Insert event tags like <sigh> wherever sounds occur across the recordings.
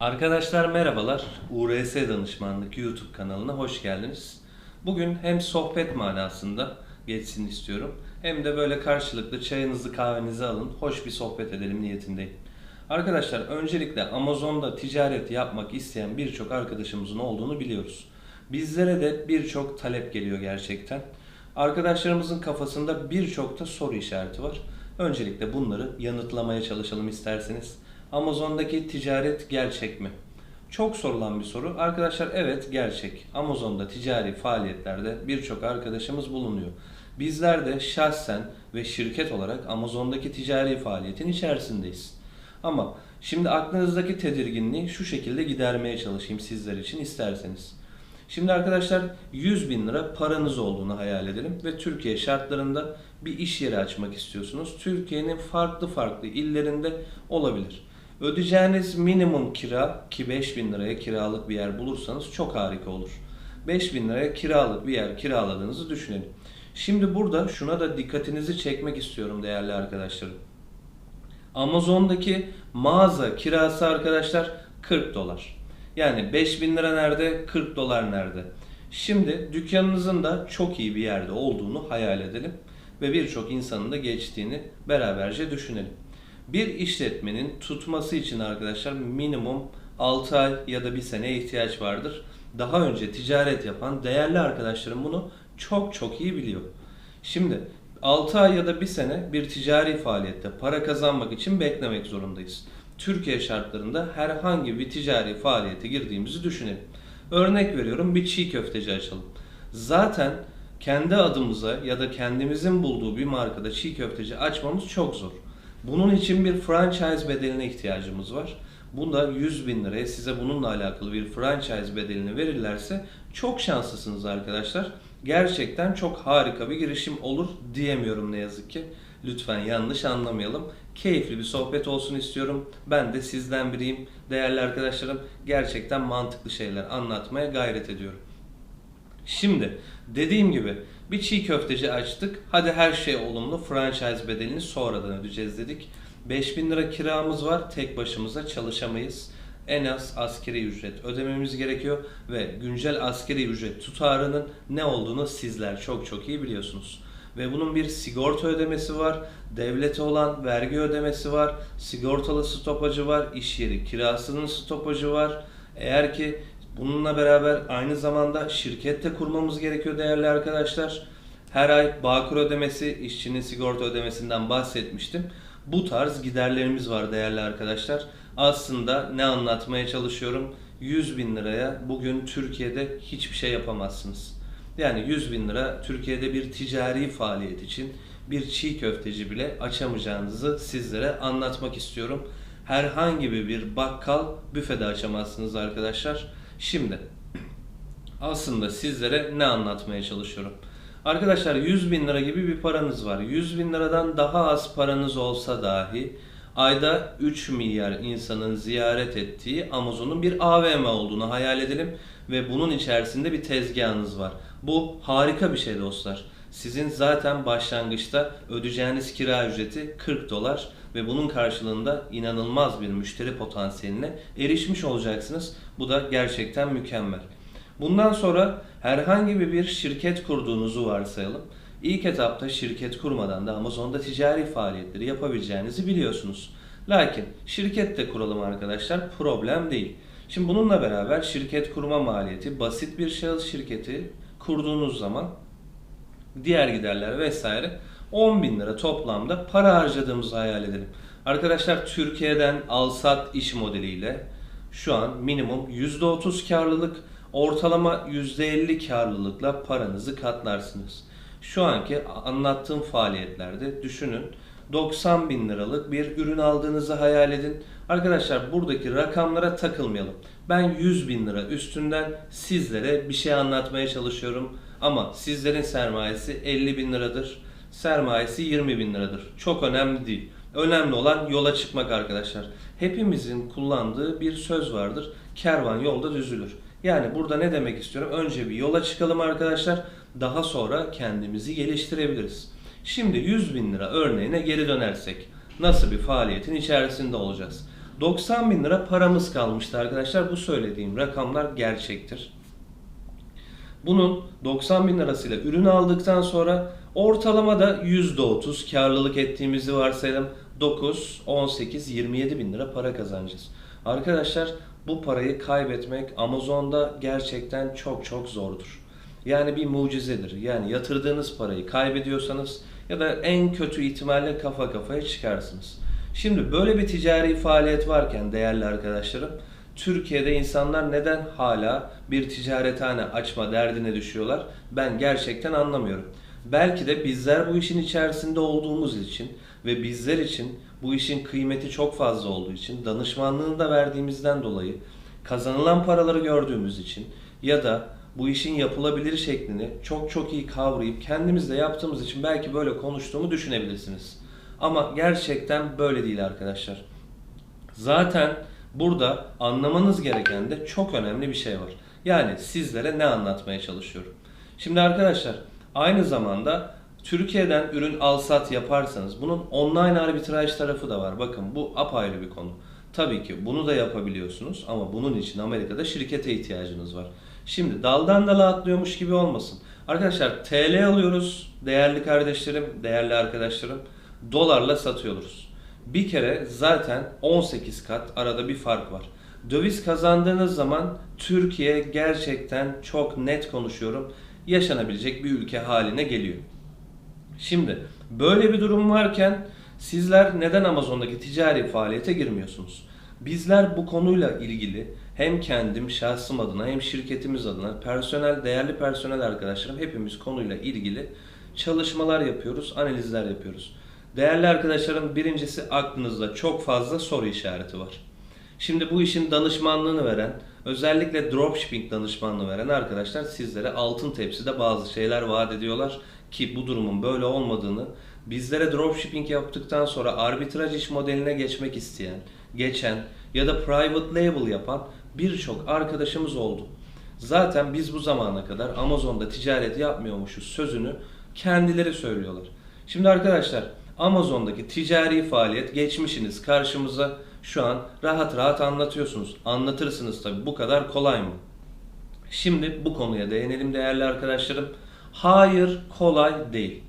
Arkadaşlar merhabalar. URS Danışmanlık YouTube kanalına hoş geldiniz. Bugün hem sohbet manasında geçsin istiyorum hem de böyle karşılıklı çayınızı kahvenizi alın, hoş bir sohbet edelim niyetindeyim. Arkadaşlar öncelikle Amazon'da ticaret yapmak isteyen birçok arkadaşımızın olduğunu biliyoruz. Bizlere de birçok talep geliyor gerçekten. Arkadaşlarımızın kafasında birçok da soru işareti var. Öncelikle bunları yanıtlamaya çalışalım isterseniz. Amazon'daki ticaret gerçek mi? Çok sorulan bir soru. Arkadaşlar evet gerçek. Amazon'da ticari faaliyetlerde birçok arkadaşımız bulunuyor. Bizler de şahsen ve şirket olarak Amazon'daki ticari faaliyetin içerisindeyiz. Ama şimdi aklınızdaki tedirginliği şu şekilde gidermeye çalışayım sizler için isterseniz. Şimdi arkadaşlar 100 bin lira paranız olduğunu hayal edelim ve Türkiye şartlarında bir iş yeri açmak istiyorsunuz. Türkiye'nin farklı farklı illerinde olabilir. Ödeyeceğiniz minimum kira ki 5 bin liraya kiralık bir yer bulursanız çok harika olur. 5 bin liraya kiralık bir yer kiraladığınızı düşünelim. Şimdi burada şuna da dikkatinizi çekmek istiyorum değerli arkadaşlarım. Amazon'daki mağaza kirası arkadaşlar 40 dolar. Yani 5000 lira nerede, 40 dolar nerede? Şimdi dükkanınızın da çok iyi bir yerde olduğunu hayal edelim ve birçok insanın da geçtiğini beraberce düşünelim. Bir işletmenin tutması için arkadaşlar minimum 6 ay ya da 1 seneye ihtiyaç vardır. Daha önce ticaret yapan değerli arkadaşlarım bunu çok çok iyi biliyor. Şimdi 6 ay ya da 1 sene bir ticari faaliyette para kazanmak için beklemek zorundayız. Türkiye şartlarında herhangi bir ticari faaliyete girdiğimizi düşünelim. Örnek veriyorum bir çiğ köfteci açalım. Zaten kendi adımıza ya da kendimizin bulduğu bir markada çiğ köfteci açmamız çok zor. Bunun için bir franchise bedeline ihtiyacımız var. Bunda 100 bin liraya size bununla alakalı bir franchise bedelini verirlerse çok şanslısınız arkadaşlar. Gerçekten çok harika bir girişim olur diyemiyorum ne yazık ki. Lütfen yanlış anlamayalım. Keyifli bir sohbet olsun istiyorum. Ben de sizden biriyim. Değerli arkadaşlarım gerçekten mantıklı şeyler anlatmaya gayret ediyorum. Şimdi dediğim gibi bir çiğ köfteci açtık. Hadi her şey olumlu. Franchise bedelini sonradan ödeyeceğiz dedik. 5000 lira kiramız var. Tek başımıza çalışamayız. En az askeri ücret ödememiz gerekiyor ve güncel askeri ücret tutarının ne olduğunu sizler çok çok iyi biliyorsunuz. Ve bunun bir sigorta ödemesi var, devlete olan vergi ödemesi var, sigortalı stopajı var, iş yeri kirasının stopajı var. Eğer ki bununla beraber aynı zamanda şirket de kurmamız gerekiyor değerli arkadaşlar. Her ay Bağkur ödemesi, işçinin sigorta ödemesinden bahsetmiştim. Bu tarz giderlerimiz var değerli arkadaşlar. Aslında ne anlatmaya çalışıyorum? 100 bin liraya bugün Türkiye'de hiçbir şey yapamazsınız. Yani 100 bin lira Türkiye'de bir ticari faaliyet için bir çiğ köfteci bile açamayacağınızı sizlere anlatmak istiyorum. Herhangi bir bakkal büfede açamazsınız arkadaşlar. Şimdi aslında sizlere ne anlatmaya çalışıyorum? Arkadaşlar 100 bin lira gibi bir paranız var. 100 bin liradan daha az paranız olsa dahi ayda 3 milyar insanın ziyaret ettiği Amazon'un bir AVM olduğunu hayal edelim ve bunun içerisinde bir tezgahınız var. Bu harika bir şey dostlar. Sizin zaten başlangıçta ödeyeceğiniz kira ücreti 40 dolar ve bunun karşılığında inanılmaz bir müşteri potansiyeline erişmiş olacaksınız. Bu da gerçekten mükemmel. Bundan sonra herhangi bir şirket kurduğunuzu varsayalım. İlk etapta şirket kurmadan da Amazon'da ticari faaliyetleri yapabileceğinizi biliyorsunuz. Lakin şirket de kuralım arkadaşlar problem değil. Şimdi bununla beraber şirket kurma maliyeti basit bir şahıs şirketi kurduğunuz zaman diğer giderler vesaire 10 bin lira toplamda para harcadığımızı hayal edelim. Arkadaşlar Türkiye'den al-sat iş modeliyle şu an minimum %30 karlılık ortalama %50 karlılıkla paranızı katlarsınız. Şu anki anlattığım faaliyetlerde düşünün 90 bin liralık bir ürün aldığınızı hayal edin. Arkadaşlar buradaki rakamlara takılmayalım. Ben 100 bin lira üstünden sizlere bir şey anlatmaya çalışıyorum. Ama sizlerin sermayesi 50 bin liradır. Sermayesi 20 bin liradır. Çok önemli değil. Önemli olan yola çıkmak arkadaşlar. Hepimizin kullandığı bir söz vardır. Kervan yolda düzülür. Yani burada ne demek istiyorum? Önce bir yola çıkalım arkadaşlar. Daha sonra kendimizi geliştirebiliriz. Şimdi 100 bin lira örneğine geri dönersek nasıl bir faaliyetin içerisinde olacağız? 90 bin lira paramız kalmıştı arkadaşlar. Bu söylediğim rakamlar gerçektir. Bunun 90 bin lirasıyla ürün aldıktan sonra ortalama da %30 karlılık ettiğimizi varsayalım. 9, 18, 27 bin lira para kazanacağız. Arkadaşlar bu parayı kaybetmek Amazon'da gerçekten çok çok zordur. Yani bir mucizedir. Yani yatırdığınız parayı kaybediyorsanız ya da en kötü ihtimalle kafa kafaya çıkarsınız. Şimdi böyle bir ticari faaliyet varken değerli arkadaşlarım Türkiye'de insanlar neden hala bir ticarethane açma derdine düşüyorlar? Ben gerçekten anlamıyorum. Belki de bizler bu işin içerisinde olduğumuz için ve bizler için bu işin kıymeti çok fazla olduğu için, danışmanlığını da verdiğimizden dolayı, kazanılan paraları gördüğümüz için ya da bu işin yapılabilir şeklini çok çok iyi kavrayıp kendimizde yaptığımız için belki böyle konuştuğumu düşünebilirsiniz. Ama gerçekten böyle değil arkadaşlar. Zaten burada anlamanız gereken de çok önemli bir şey var. Yani sizlere ne anlatmaya çalışıyorum. Şimdi arkadaşlar aynı zamanda Türkiye'den ürün al sat yaparsanız bunun online arbitraj tarafı da var. Bakın bu apayrı bir konu. Tabii ki bunu da yapabiliyorsunuz ama bunun için Amerika'da şirkete ihtiyacınız var. Şimdi daldan dala atlıyormuş gibi olmasın. Arkadaşlar TL alıyoruz değerli kardeşlerim, değerli arkadaşlarım. Dolarla satıyoruz. Bir kere zaten 18 kat arada bir fark var. Döviz kazandığınız zaman Türkiye gerçekten çok net konuşuyorum yaşanabilecek bir ülke haline geliyor. Şimdi böyle bir durum varken sizler neden Amazon'daki ticari faaliyete girmiyorsunuz? Bizler bu konuyla ilgili hem kendim şahsım adına hem şirketimiz adına personel değerli personel arkadaşlarım hepimiz konuyla ilgili çalışmalar yapıyoruz, analizler yapıyoruz. Değerli arkadaşlarım birincisi aklınızda çok fazla soru işareti var. Şimdi bu işin danışmanlığını veren, özellikle dropshipping danışmanlığı veren arkadaşlar sizlere altın tepside bazı şeyler vaat ediyorlar ki bu durumun böyle olmadığını, bizlere dropshipping yaptıktan sonra arbitraj iş modeline geçmek isteyen, geçen ya da private label yapan birçok arkadaşımız oldu. Zaten biz bu zamana kadar Amazon'da ticaret yapmıyormuşuz sözünü kendileri söylüyorlar. Şimdi arkadaşlar Amazon'daki ticari faaliyet geçmişiniz karşımıza şu an rahat rahat anlatıyorsunuz. Anlatırsınız tabi bu kadar kolay mı? Şimdi bu konuya değinelim değerli arkadaşlarım. Hayır kolay değil.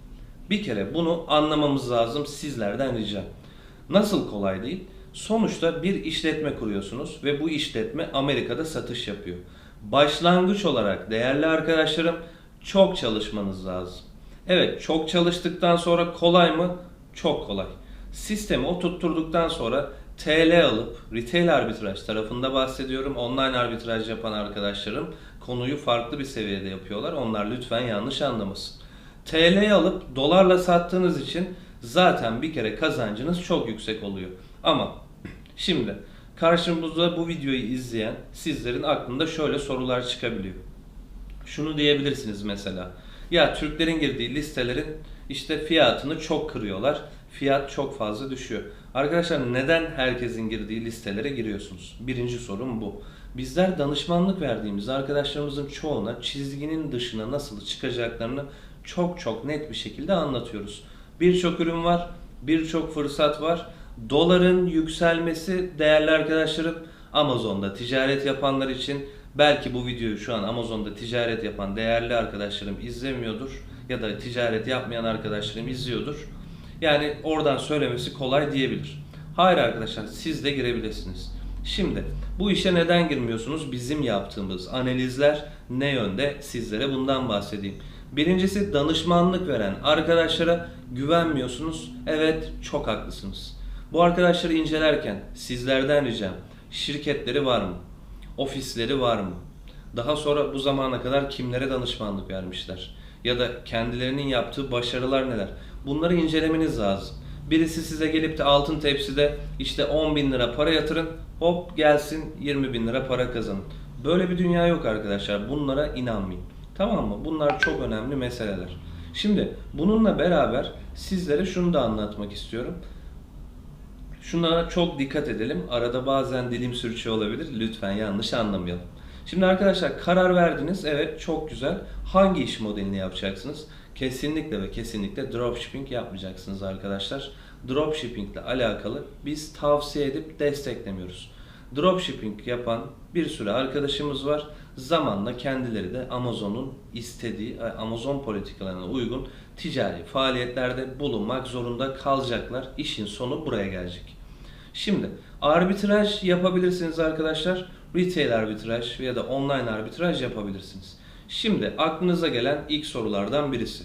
Bir kere bunu anlamamız lazım sizlerden ricam. Nasıl kolay değil? Sonuçta bir işletme kuruyorsunuz ve bu işletme Amerika'da satış yapıyor. Başlangıç olarak değerli arkadaşlarım çok çalışmanız lazım. Evet çok çalıştıktan sonra kolay mı? Çok kolay. Sistemi oturtturduktan sonra TL alıp retail arbitraj tarafında bahsediyorum. Online arbitraj yapan arkadaşlarım konuyu farklı bir seviyede yapıyorlar. Onlar lütfen yanlış anlamasın. TL alıp dolarla sattığınız için zaten bir kere kazancınız çok yüksek oluyor. Ama şimdi karşımızda bu videoyu izleyen sizlerin aklında şöyle sorular çıkabiliyor. Şunu diyebilirsiniz mesela. Ya Türklerin girdiği listelerin işte fiyatını çok kırıyorlar. Fiyat çok fazla düşüyor. Arkadaşlar neden herkesin girdiği listelere giriyorsunuz? Birinci sorum bu. Bizler danışmanlık verdiğimiz arkadaşlarımızın çoğuna çizginin dışına nasıl çıkacaklarını çok çok net bir şekilde anlatıyoruz. Birçok ürün var, birçok fırsat var. Doların yükselmesi değerli arkadaşlarım Amazon'da ticaret yapanlar için belki bu videoyu şu an Amazon'da ticaret yapan değerli arkadaşlarım izlemiyordur ya da ticaret yapmayan arkadaşlarım izliyordur. Yani oradan söylemesi kolay diyebilir. Hayır arkadaşlar siz de girebilirsiniz. Şimdi bu işe neden girmiyorsunuz? Bizim yaptığımız analizler ne yönde? Sizlere bundan bahsedeyim. Birincisi danışmanlık veren arkadaşlara güvenmiyorsunuz. Evet çok haklısınız. Bu arkadaşları incelerken sizlerden ricam şirketleri var mı? Ofisleri var mı? Daha sonra bu zamana kadar kimlere danışmanlık vermişler? Ya da kendilerinin yaptığı başarılar neler? Bunları incelemeniz lazım. Birisi size gelip de altın tepside işte 10 bin lira para yatırın, hop gelsin 20 bin lira para kazanın. Böyle bir dünya yok arkadaşlar. Bunlara inanmayın. Tamam mı? Bunlar çok önemli meseleler. Şimdi bununla beraber sizlere şunu da anlatmak istiyorum. Şuna çok dikkat edelim. Arada bazen dilim sürçüyor olabilir. Lütfen yanlış anlamayalım. Şimdi arkadaşlar karar verdiniz. Evet çok güzel. Hangi iş modelini yapacaksınız? Kesinlikle ve kesinlikle dropshipping yapmayacaksınız arkadaşlar. dropshipping ile alakalı biz tavsiye edip desteklemiyoruz. Dropshipping yapan bir sürü arkadaşımız var. Zamanla kendileri de Amazon'un istediği, e, Amazon politikalarına uygun ticari faaliyetlerde bulunmak zorunda kalacaklar. İşin sonu buraya gelecek. Şimdi arbitraj yapabilirsiniz arkadaşlar. Retail arbitraj ya da online arbitraj yapabilirsiniz. Şimdi aklınıza gelen ilk sorulardan birisi.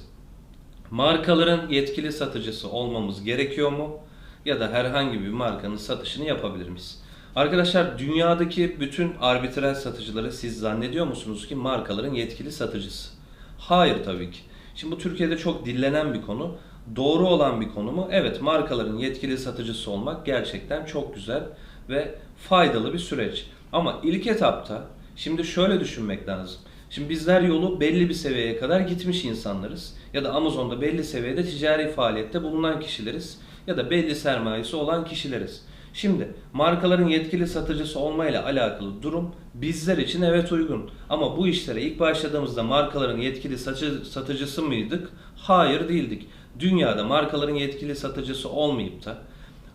Markaların yetkili satıcısı olmamız gerekiyor mu? Ya da herhangi bir markanın satışını yapabilir miyiz? Arkadaşlar dünyadaki bütün arbitraj satıcıları siz zannediyor musunuz ki markaların yetkili satıcısı? Hayır tabii ki. Şimdi bu Türkiye'de çok dillenen bir konu. Doğru olan bir konu mu? Evet markaların yetkili satıcısı olmak gerçekten çok güzel ve faydalı bir süreç. Ama ilk etapta şimdi şöyle düşünmek lazım. Şimdi bizler yolu belli bir seviyeye kadar gitmiş insanlarız. Ya da Amazon'da belli seviyede ticari faaliyette bulunan kişileriz. Ya da belli sermayesi olan kişileriz. Şimdi markaların yetkili satıcısı olmayla alakalı durum bizler için evet uygun. Ama bu işlere ilk başladığımızda markaların yetkili satıcı, satıcısı mıydık? Hayır değildik. Dünyada markaların yetkili satıcısı olmayıp da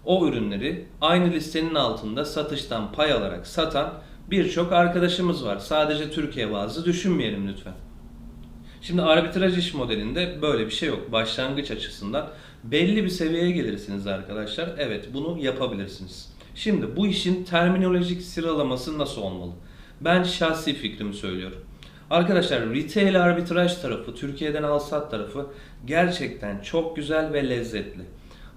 o ürünleri aynı listenin altında satıştan pay alarak satan birçok arkadaşımız var. Sadece Türkiye bazı düşünmeyelim lütfen. Şimdi arbitraj iş modelinde böyle bir şey yok. Başlangıç açısından belli bir seviyeye gelirsiniz arkadaşlar. Evet bunu yapabilirsiniz. Şimdi bu işin terminolojik sıralaması nasıl olmalı? Ben şahsi fikrimi söylüyorum. Arkadaşlar retail arbitraj tarafı, Türkiye'den alsat tarafı gerçekten çok güzel ve lezzetli.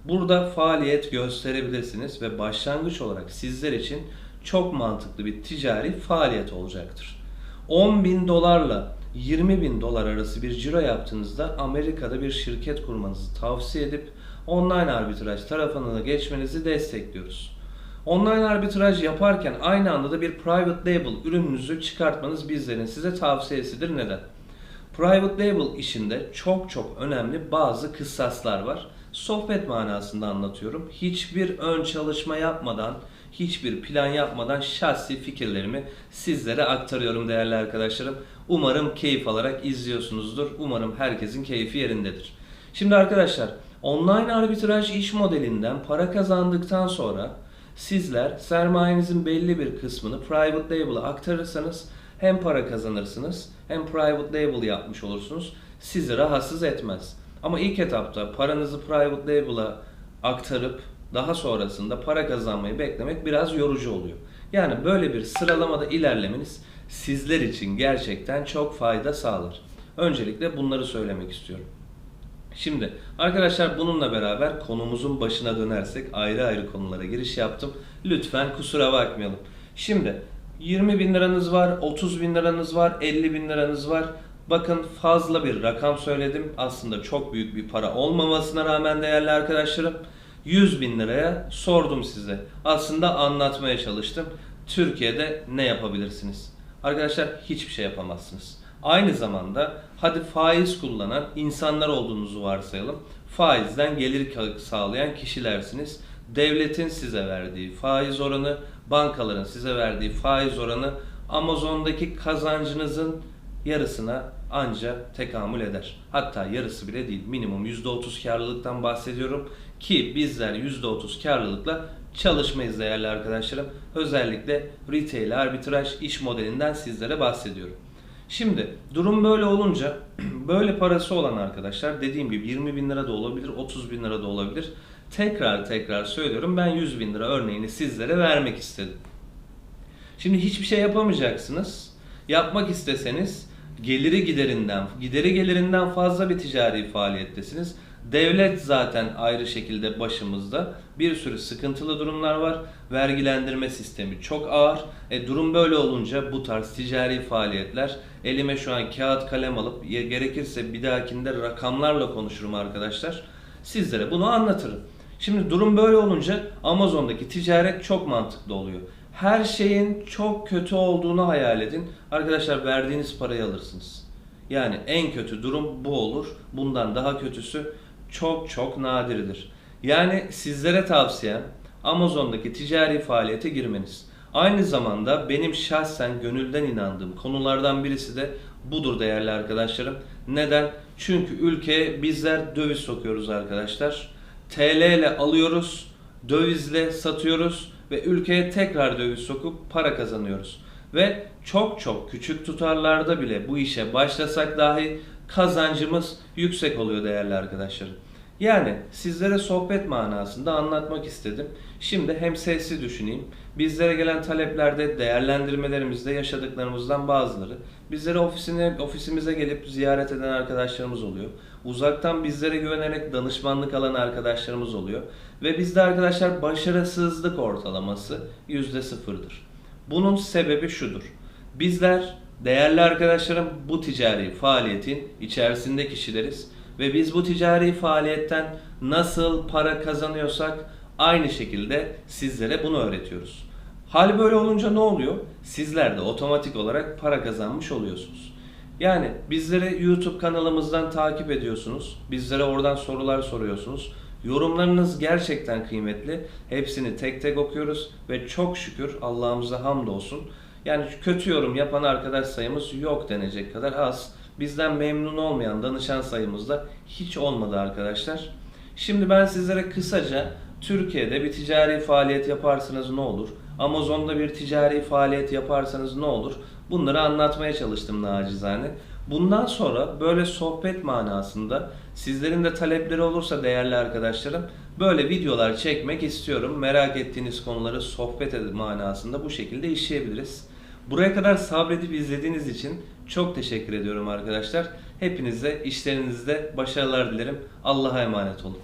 Burada faaliyet gösterebilirsiniz ve başlangıç olarak sizler için çok mantıklı bir ticari faaliyet olacaktır. 10 bin dolarla 20 bin dolar arası bir ciro yaptığınızda Amerika'da bir şirket kurmanızı tavsiye edip online arbitraj tarafına geçmenizi destekliyoruz. Online arbitraj yaparken aynı anda da bir private label ürününüzü çıkartmanız bizlerin size tavsiyesidir. Neden? Private label işinde çok çok önemli bazı kıssaslar var. Sohbet manasında anlatıyorum. Hiçbir ön çalışma yapmadan, hiçbir plan yapmadan şahsi fikirlerimi sizlere aktarıyorum değerli arkadaşlarım. Umarım keyif alarak izliyorsunuzdur. Umarım herkesin keyfi yerindedir. Şimdi arkadaşlar online arbitraj iş modelinden para kazandıktan sonra sizler sermayenizin belli bir kısmını private label'a aktarırsanız hem para kazanırsınız hem private label yapmış olursunuz. Sizi rahatsız etmez. Ama ilk etapta paranızı private label'a aktarıp daha sonrasında para kazanmayı beklemek biraz yorucu oluyor. Yani böyle bir sıralamada ilerlemeniz sizler için gerçekten çok fayda sağlar. Öncelikle bunları söylemek istiyorum. Şimdi arkadaşlar bununla beraber konumuzun başına dönersek ayrı ayrı konulara giriş yaptım. Lütfen kusura bakmayalım. Şimdi 20 bin liranız var, 30 bin liranız var, 50 bin liranız var. Bakın fazla bir rakam söyledim. Aslında çok büyük bir para olmamasına rağmen değerli arkadaşlarım 100 bin liraya sordum size. Aslında anlatmaya çalıştım. Türkiye'de ne yapabilirsiniz? Arkadaşlar hiçbir şey yapamazsınız. Aynı zamanda hadi faiz kullanan insanlar olduğunuzu varsayalım. Faizden gelir sağlayan kişilersiniz. Devletin size verdiği faiz oranı, bankaların size verdiği faiz oranı Amazon'daki kazancınızın yarısına anca tekamül eder. Hatta yarısı bile değil. Minimum %30 karlılıktan bahsediyorum ki bizler %30 karlılıkla çalışmayız değerli arkadaşlarım. Özellikle retail arbitraj iş modelinden sizlere bahsediyorum. Şimdi durum böyle olunca <clears throat> böyle parası olan arkadaşlar dediğim gibi 20 bin lira da olabilir 30 bin lira da olabilir. Tekrar tekrar söylüyorum ben 100 bin lira örneğini sizlere vermek istedim. Şimdi hiçbir şey yapamayacaksınız. Yapmak isteseniz geliri giderinden, gideri gelirinden fazla bir ticari faaliyettesiniz. Devlet zaten ayrı şekilde başımızda. Bir sürü sıkıntılı durumlar var. Vergilendirme sistemi çok ağır. E, durum böyle olunca bu tarz ticari faaliyetler elime şu an kağıt kalem alıp gerekirse bir dahakinde rakamlarla konuşurum arkadaşlar. Sizlere bunu anlatırım. Şimdi durum böyle olunca Amazon'daki ticaret çok mantıklı oluyor. Her şeyin çok kötü olduğunu hayal edin. Arkadaşlar verdiğiniz parayı alırsınız. Yani en kötü durum bu olur. Bundan daha kötüsü çok çok nadirdir. Yani sizlere tavsiyem Amazon'daki ticari faaliyete girmeniz. Aynı zamanda benim şahsen gönülden inandığım konulardan birisi de budur değerli arkadaşlarım. Neden? Çünkü ülkeye bizler döviz sokuyoruz arkadaşlar. TL ile alıyoruz, dövizle satıyoruz ve ülkeye tekrar döviz sokup para kazanıyoruz. Ve çok çok küçük tutarlarda bile bu işe başlasak dahi kazancımız yüksek oluyor değerli arkadaşlarım. Yani sizlere sohbet manasında anlatmak istedim. Şimdi hem sesli düşüneyim. Bizlere gelen taleplerde, değerlendirmelerimizde yaşadıklarımızdan bazıları. Bizlere ofisine, ofisimize gelip ziyaret eden arkadaşlarımız oluyor. Uzaktan bizlere güvenerek danışmanlık alan arkadaşlarımız oluyor. Ve bizde arkadaşlar başarısızlık ortalaması yüzde sıfırdır. Bunun sebebi şudur. Bizler değerli arkadaşlarım bu ticari faaliyetin içerisinde kişileriz ve biz bu ticari faaliyetten nasıl para kazanıyorsak aynı şekilde sizlere bunu öğretiyoruz. Hal böyle olunca ne oluyor? Sizler de otomatik olarak para kazanmış oluyorsunuz. Yani bizleri YouTube kanalımızdan takip ediyorsunuz. Bizlere oradan sorular soruyorsunuz. Yorumlarınız gerçekten kıymetli. Hepsini tek tek okuyoruz ve çok şükür Allah'ımıza hamdolsun. Yani kötü yorum yapan arkadaş sayımız yok denecek kadar az. Bizden memnun olmayan danışan sayımız da hiç olmadı arkadaşlar. Şimdi ben sizlere kısaca Türkiye'de bir ticari faaliyet yaparsanız ne olur? Amazon'da bir ticari faaliyet yaparsanız ne olur? Bunları anlatmaya çalıştım nacizane. Bundan sonra böyle sohbet manasında sizlerin de talepleri olursa değerli arkadaşlarım böyle videolar çekmek istiyorum. Merak ettiğiniz konuları sohbet manasında bu şekilde işleyebiliriz. Buraya kadar sabredip izlediğiniz için çok teşekkür ediyorum arkadaşlar. Hepinize işlerinizde başarılar dilerim. Allah'a emanet olun.